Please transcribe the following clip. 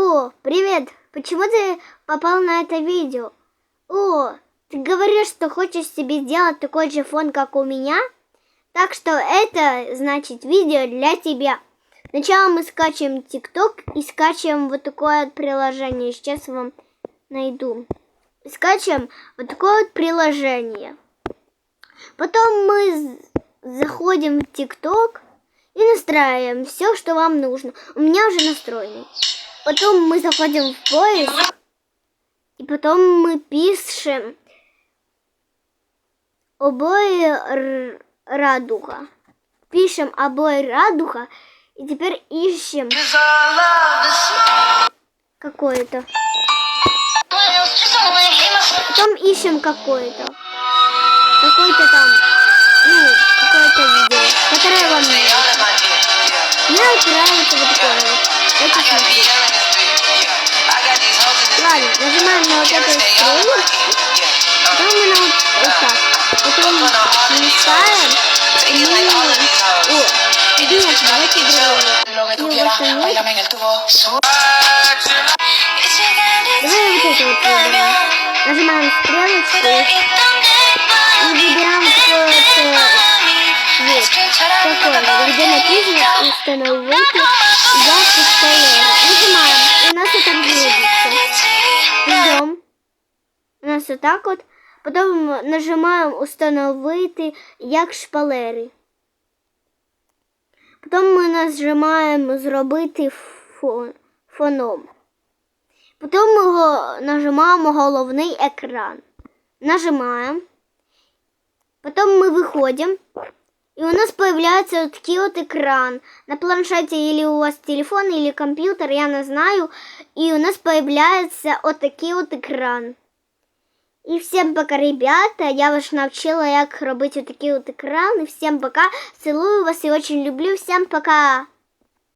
О, привет! Почему ты попал на это видео? О, ты говоришь, что хочешь себе сделать такой же фон, как у меня? Так что это значит видео для тебя. Сначала мы скачиваем ТикТок и скачиваем вот такое вот приложение. Сейчас вам найду. Скачиваем вот такое вот приложение. Потом мы заходим в ТикТок и настраиваем все, что вам нужно. У меня уже настроено. Потом мы заходим в поиск. И потом мы пишем обои радуга. Пишем обои радуга. И теперь ищем какое-то. Потом ищем какое-то. Какое-то там, ну, Ладно, нажимаем на вот эту стрелочку. Потом мы на вот, вот так. Потом листаем. И мы... О, нет, давайте другое. И вот там есть. Давай вот это вот выберем. Нажимаем стрелочку и выбираем такой вот цвет. Такой, где написано установите яркий шпалер. Нажимаем, и у нас это грузится. Ждем. У нас вот так вот. Потом нажимаємо установити як шпалери. Потім ми нажимаємо зробити фон, фоном. Потім ми го- нажимаємо головний екран. Нажимаємо. Потом мы выходим, и у нас появляется вот такой вот экран на планшете или у вас телефон или компьютер, я не знаю, и у нас появляется вот такой вот экран. И всем пока, ребята, я вас научила, як робити вот такие вот экраны. Всем пока, целую вас и очень люблю, всем пока.